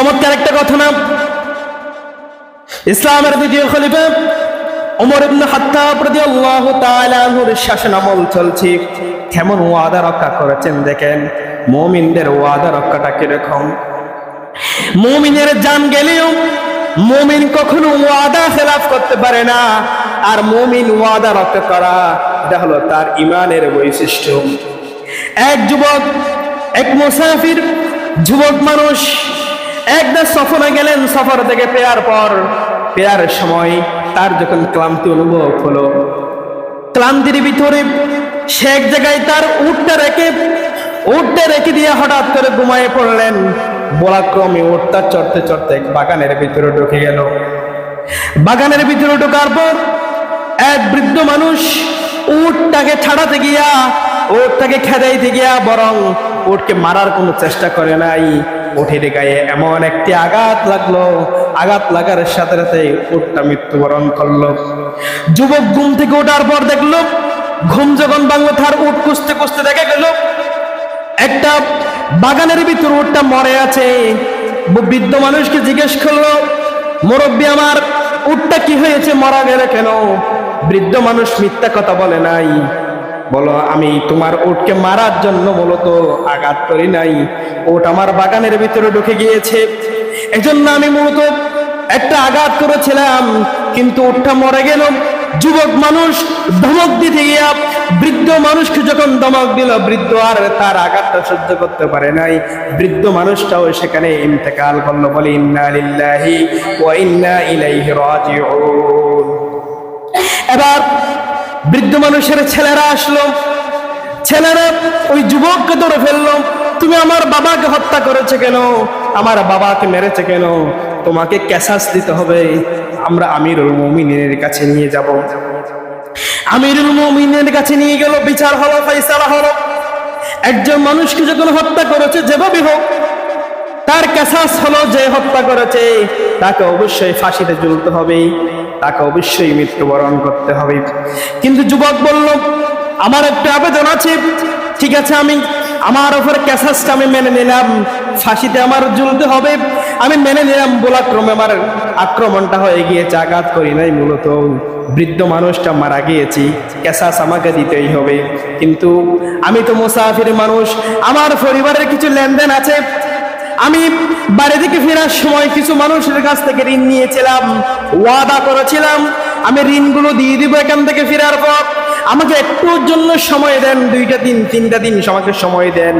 চমৎকার একটা কথা না? ইসলামের দ্বিতীয় খলিফা ওমর ইবনে খাত্তাব রাদিয়াল্লাহু তাআলা আনহুর শাসন আমল চলছে। কেমন ওয়াদা রক্ষা করেছেন দেখেন? মুমিনদের ওয়াদা রক্ষাটা কীরকম? মুমিনের জান গেলেও মুমিন কখনো ওয়াদা খেলাফ করতে পারে না। আর মুমিন ওয়াদা রক্ষা করা, এটা হলো তার ইমানের বৈশিষ্ট্য। এক যুবক, এক মুসাফির, যুবক মানুষ একদা সফরে গেলেন, সফর থেকে পেয়ার পর পেয়ার সময় তার যখন ক্লান্তি অনুভব হলো, ক্লান্তির ভিতরে সে এক জায়গায় তার উটটা রেখে উটটা রেখে দিয়ে হঠাৎ করে ঘুমায় পড়লেন। বলাক্রমে উটটা চড়তে চড়তে বাগানের ভিতরে ঢুকে গেল। বাগানের ভিতরে ঢোকার পর এক বৃদ্ধ মানুষ উটটাকে ছাড়াতে গিয়া, উটটাকে খেদাইতে গিয়া বরং উটকে মারার কোনো চেষ্টা করে নাই। উঠের গায়ে এমন একটি আঘাত লাগল। আঘাত লাগার সাথে সাথে উটটা মৃত্যুবরণ করল। যুবক ঘুম থেকে ওঠার পর দেখল, ঘুম যখন বাংলা তার উট কুস্তে কুস্তে দেখা গেল, একটা বাগানের ভিতর উটটা মরে আছে। বৃদ্ধ মানুষকে জিজ্ঞেস করল, মুরব্বী, আমার উটটা কি হয়েছে? মারা গেলে কেন? বৃদ্ধ মানুষ মিথ্যা কথা বলে নাই। বলো, আমি তোমার উটকে মারার জন্য মূলত আঘাত করি নাই। ওট আমার বাগানের ভিতরে ঢুকে গিয়েছে। এজন্য আমি মূলত একটা আঘাত করেছিলাম, কিন্তু উটটা মরে গেল। যুবক মানুষ ধমক দিতে গিয়া বৃদ্ধ মানুষকে যখন ধমক দিল, বৃদ্ধ আর তার আঘাতটা সহ্য করতে পারে নাই। বৃদ্ধ মানুষটাও সেখানে ইন্তেকাল করল, বলে, ইন্না লিল্লাহি ওয়া ইন্না ইলাইহি রাজিউন। এবার বৃদ্ধ মানুষের ছেলেরা আসলো। ছেলেরা ওই যুবককে ধরে ফেলল। তুমি আমার বাবাকে হত্যা করেছে কেন? আমার বাবাকে মেরেছে কেন? তোমাকে ক্যাসাস দিতে হবে। আমরা আমিরুল মমিনের কাছে নিয়ে যাব। আমিরুল মমিনের কাছে নিয়ে গেল। বিচার হলো, ফয়সালা হলো। একজন মানুষকে যখন হত্যা করেছে, যেভাবে হোক তার ক্যাসাস হলো যে হত্যা করেছে, তাকে অবশ্যই ফাঁসিতে ঝুলতে হবে, তাকে অবশ্যই মৃত্যুবরণ করতে হবে। কিন্তু যুবক বলল, আমার একটা আবেদন আছে, ঠিক আছে আমি, আমার ওপর ক্যাসাসটা আমি মেনে নিলাম, ফাঁসিতে আমার ঝুলতে হবে। আমি মেনে নিলাম, বলাক্রমে আমার আক্রমণটা হয়ে গিয়েছে, আঘাত করি নাই মূলত। বৃদ্ধ মানুষটা মারা গিয়েছি ক্যাসাস আমাকে দিতেই হবে। কিন্তু আমি তো মুসাফির মানুষ, আমার পরিবারের কিছু লেনদেন আছে আমি বাড়ি থেকে ফেরার সময় কিছু মানুষের কাছ থেকে ঋণ নিয়েছিলাম, ওয়াদা করেছিলাম। আমি ঋণগুলো দিয়ে দিব এখান থেকে ফেরার পর। আমাকে একটুর জন্য সময় দেন, দুইটা দিন, তিনটা দিন আমাকে সময় দেন।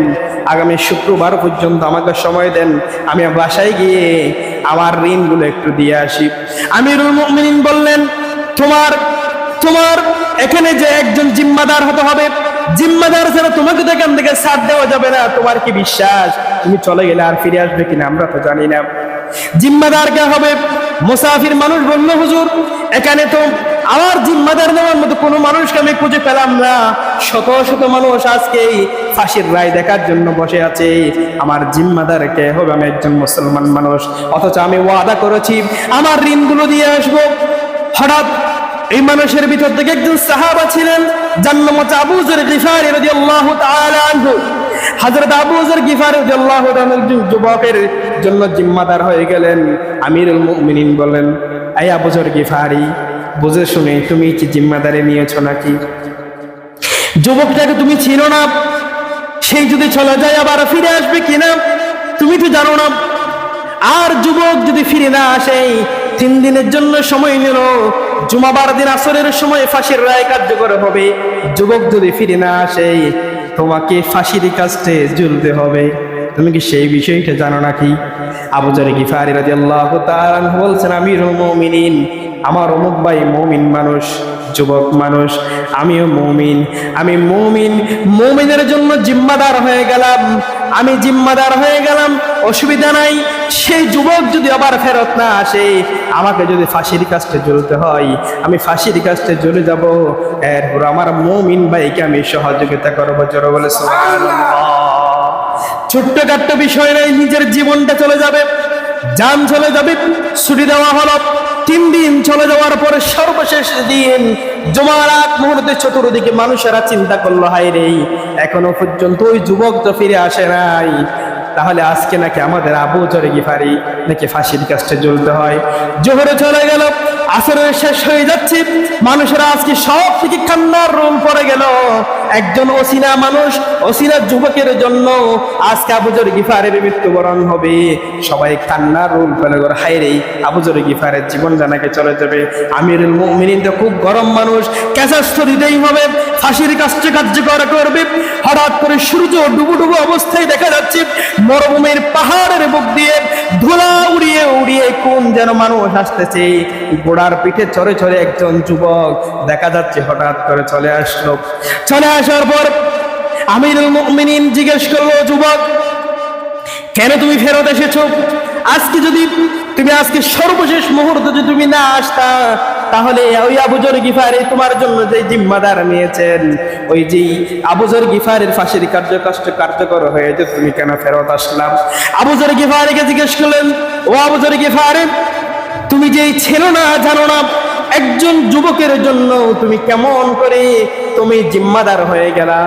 আগামী শুক্রবার পর্যন্ত আমাকে সময় দেন। আমি বাসায় গিয়ে আমার ঋণগুলো একটু দিয়ে আসি। আমিরুল মুমিনিন বললেন, তোমার তোমার এখানে যে একজন জিম্মাদার হতে হবে, জিম্মাদার ছাড়া তোমাকে তো এখান থেকে সাথ দেওয়া যাবে না। তোমার কি বিশ্বাস? তুমি চলে গেলে আর ফিরে আসবে কিনা আমরা তো জানি না। জিম্মাদার কে হবে? মুসাফির মানুষ বলল, হুজুর, এখানে তো আমার জিম্মাদার নেওয়ার মতো কোনো মানুষকে আমি খুঁজে পেলাম না। শত শত মানুষ আজকে ফাঁসির রায় দেখার জন্য বসে আছে। আমার জিম্মাদার কে হবে? আমি একজন মুসলমান মানুষ। অথচ আমি ওয়াদা করেছি, আমার ঋণগুলো দিয়ে আসব। হঠাৎ এই মানুষের ভিতর থেকে একজন সাহাবা ছিলেন, যার নাম হচ্ছে আবু জর গিফারি রাদিয়াল্লাহু তাআলা আনহু। হযরত আবু জর গিফারি যুবকের জন্য জিম্মাদার হয়ে গেলেন। আমিরুল মুমিনিন বলেন এই আবু জর গিফারি, বুঝে শুনে তুমি কি জিম্মাদারি নিয়েছো নাকি? যুবকটাকে, তুমি ছিল না। সেই যদি চলে যায় আবার ফিরে আসবে কিনা তুমি তো জানো না। আর যুবক যদি ফিরে না আসে, তিন দিনের জন্য সময় নিল। জুমাবার দিন আসরের সময় ফাঁসির রায় কার্যকর হবে। যুবক যদি ফিরে না আসে তোমাকে ফাঁসির কাছে ঝুলতে হবে। তুমি কি সেই বিষয়টা জানো নাকি? আবু জারি গিফারি রাজি আল্লাহ বলছেন আমি রোমিন আমার অমুক ভাই মৌমিন মানুষ, যুবক মানুষ, আমিও মৌমিন। আমি মৌমিন, মৌমিনের জন্য জিম্মাদার হয়ে গেলাম। আমি জিম্মাদার হয়ে গেলাম, অসুবিধা নাই। সেই যুবক যদি আবার ফেরত না আসে, আমাকে যদি ফাঁসির কাজটা জ্বলতে হয়, আমি ফাঁসির কাজটা জ্বলে যাব। এরপর আমার মুমিন ভাইকে আমি সহযোগিতা করব, জোর বলে ছোট্ট কাট্ট বিষয় নেই, নিজের জীবনটা চলে যাবে যান চলে যাবে, ছুটি দেওয়া হলো। তিন দিন চলে যাওয়ার পরে সর্বশেষ দিন জমার আগ মুহূর্তে চতুর্দিকে মানুষেরা চিন্তা করল হাই রে, এখনও পর্যন্ত ওই যুবক তো ফিরে আসে নাই। তাহলে আজকে নাকি আমাদের আবু জরে গিফারি নাকি ফাঁসির কাজটা জ্বলতে হয়? জোহরে চলে গেল আসরের শেষ হয়ে যাচ্ছে। মানুষেরা আজকে সব থেকে কান্নার রোল পড়ে গেল। একজন অসিনা মানুষ, অসিনা যুবকের জন্য আজকে আবুজর গিফারের মৃত্যুবরণ হবে। সবাই কান্নার রোল পড়ে গেল। হাই রে আবুজর গিফারের জীবন জানাকে চলে যাবে। আমিরুল মুমিনিন তো খুব গরম মানুষ। ক্যাসাস্ত দিতেই হবে। ফাঁসির কাজটি কার্যকর করবে। হঠাৎ করে সূর্য ডুবু ডুবু অবস্থায় দেখা যাচ্ছে। মরুভূমির পাহাড়ের বুক দিয়ে কোন যেন মানুষ আসতেছে? ঘোড়ার পিঠে চড়ে চড়ে একজন যুবক দেখা যাচ্ছে, হঠাৎ করে চলে আসলো। চলে আসার পর আমিরুল মুমিনিন জিজ্ঞেস করল, যুবক, কেন তুমি ফেরত এসেছ? আজকে যদি তুমি আজকে সর্বশেষ মুহূর্তে যদি তুমি না আসতা, তাহলে ওই আবুজর গিফারে তোমার জন্য যে জিম্মাদার নিয়েছেন, ওই যে আবুজর গিফারের ফাঁসির কার্য কষ্ট কার্যকর হয়ে যে তুমি কেন ফেরত আসলাম আবুজর গিফারিকে জিজ্ঞেস করলেন, ও আবুজর গিফারে, তুমি যে ছিল না, জানো না, একজন যুবকের জন্য তুমি কেমন করে তুমি জিম্মাদার হয়ে গেলা?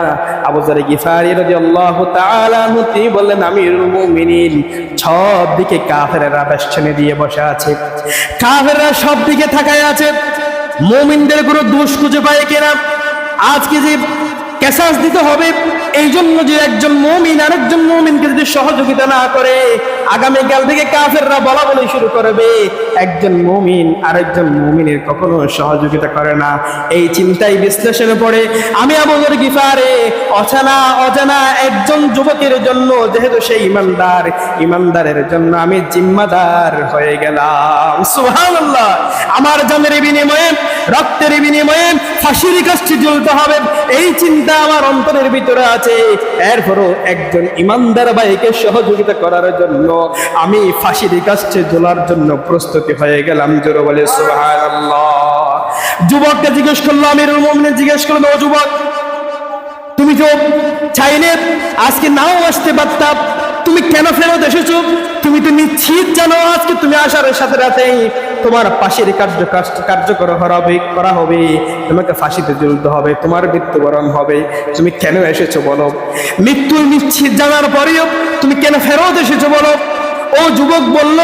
আবু গিফারি আনহু, তিনি বললেন, আমিরুল মুমিনিন, সব দিকে কাফেররা দিয়ে বসে আছে। কাফেররা সব থাকায় আছে। মুমিনদের কোনো দোষ খুঁজে পায় কিনা? আজকে যে কেসাস দিতে হবে। এই জন্য যে একজন মমিন আরেকজন মমিনকে যদি সহযোগিতা না করে, আগামীকাল থেকে কাফেররা বলা বলে শুরু করবে। একজন মমিন আরেকজন মমিনের কখনো সহযোগিতা করে না। এই চিন্তাই বিশ্লেষণে পড়ে আমি আমাদের গিফারে, অজানা অজানা একজন যুবকের জন্য, যেহেতু সে ইমানদার, ইমানদারের জন্য আমি জিম্মাদার হয়ে গেলাম। সুবহানাল্লাহ! আমার জানের বিনিময়ে, রক্তের বিনিময়ে ফাঁসির কাছে জ্বলতে হবে। এই চিন্তা আমার অন্তরের ভিতরে আছে। এরপরও একজন ইমানদার ভাইকে সহযোগিতা করার জন্য আমি ফাঁসির কাছে জোলার জন্য প্রস্তুতি হয়ে গেলাম। জোর বলে, সুবহানাল্লাহ। যুবককে জিজ্ঞেস করল, আমিরুল মুমিনিন জিজ্ঞেস করল যুবক তুমি তো চাইলে আজকে নাও আসতে পারতাম তুমি কেন ফেরত এসেছ? তুমি তো নিশ্চিত জানো আজকে তুমি আসার সাথে সাথেই তোমার পাশের কার্য কার্যকর হবে, করা হবে। তোমাকে ফাঁসিতে ঝুলতে হবে, তোমার মৃত্যুবরণ হবে। তুমি কেন এসেছ বলো। মৃত্যু নিশ্চিত জানার পরেও তুমি কেন ফেরত এসেছ বলো? ও যুবক বলল,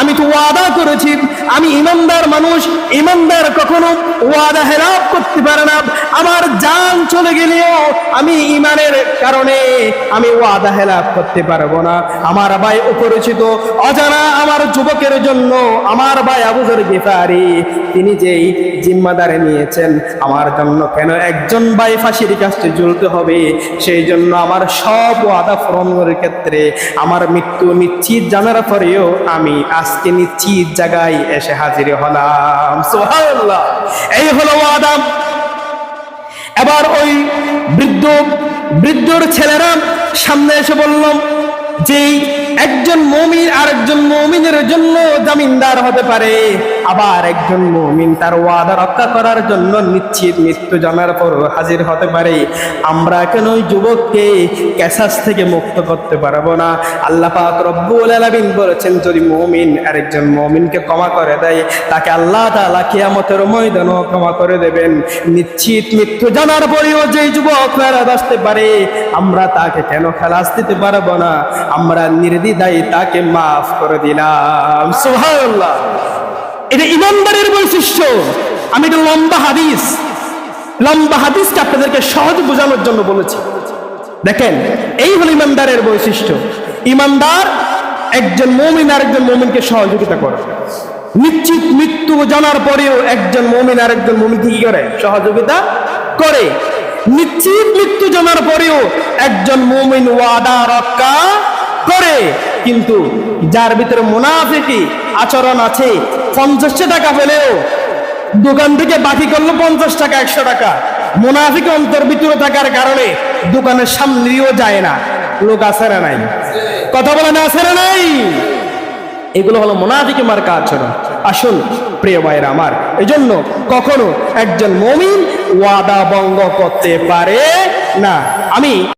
আমি তো ওয়াদা করেছি, আমি ইমানদার মানুষ, ইমানদার কখনো ওয়াদা হেরাপ করতে পারে না। আমার জান চলে গেলেও আমি ইমানের কারণে আমি ওয়াদা হেলাপ করতে পারব না। আমার ভাই অপরিচিত, অজানা আমার যুবকের জন্য আমার ভাই আবুজর গেফারি তিনি যেই জিম্মাদারে নিয়েছেন, আমার জন্য কেন একজন ভাই ফাঁসির কাছে জ্বলতে হবে? সেই জন্য আমার সব ওয়াদা পূরণের ক্ষেত্রে আমার মৃত্যু নিশ্চিত জানার পরেও আমি আজকে নিশ্চিত জায়গায় এসে হাজির হলাম। সুবহানাল্লাহ। এই হলো আদাম এবার ওই বৃদ্ধ, বৃদ্ধর ছেলেরা সামনে এসে বললাম যে, একজন মমিন আর একজন মমিনের জন্য জামিনদার হতে পারে। আবার একজন মমিন তার ওয়াদা রক্ষা করার জন্য নিশ্চিত মৃত্যু জানার পর হাজির হতে পারে। আমরা কেন ওই যুবককে ক্যাসাস থেকে মুক্ত করতে পারব না? আল্লাহ পাক রব্বুল আলামিন বলেছেন, যদি মমিন আরেকজন মমিনকে ক্ষমা করে দেয়, তাকে আল্লাহ তাআলা কিয়ামতের ময়দানও ক্ষমা করে দেবেন। নিশ্চিত মৃত্যু জানার পরেও যে যুবক ফেরত আসতে পারে, আমরা তাকে কেন খেলাস দিতে পারব না? আমরা নির্দ্বিধায় তাকে মাফ করে দিলাম। সুবহানাল্লাহ। এটা ইমানদারের বৈশিষ্ট্য। আমি এটা লম্বা হাদিস। লম্বা হাদিসটা আপনাদেরকে সহজ বোঝানোর জন্য বলেছি। দেখেন, এই হলো ইমানদারের বৈশিষ্ট্য। ইমানদার একজন মমিন আর একজন মমিনকে সহযোগিতা করে। নিশ্চিত মৃত্যু জানার পরেও একজন মমিন আর একজন মমিনকে কি করে? সহযোগিতা করে। নিশ্চিত মৃত্যু জানার পরেও একজন মমিন ওয়াদা রক্ষা করে। কিন্তু যার ভিতরে মুনাফিকি আচরণ আছে। পঞ্চাশটা টাকা পেলেও দোকান থেকে বাকি করল পঞ্চাশ টাকা, একশো টাকা। মুনাফিক অন্তর ভিতরে থাকার কারণে দোকানের সামনেও যায় না। লোক আসারা নাই? কথা বলে না আসারা নাই? এগুলো হলো মোনাফিকে মার্কা আচরণ। আসুন, প্রিয় ভাইরা আমার এই জন্য কখনো একজন মমিন ওয়াদা ভঙ্গ করতে পারে না। আমি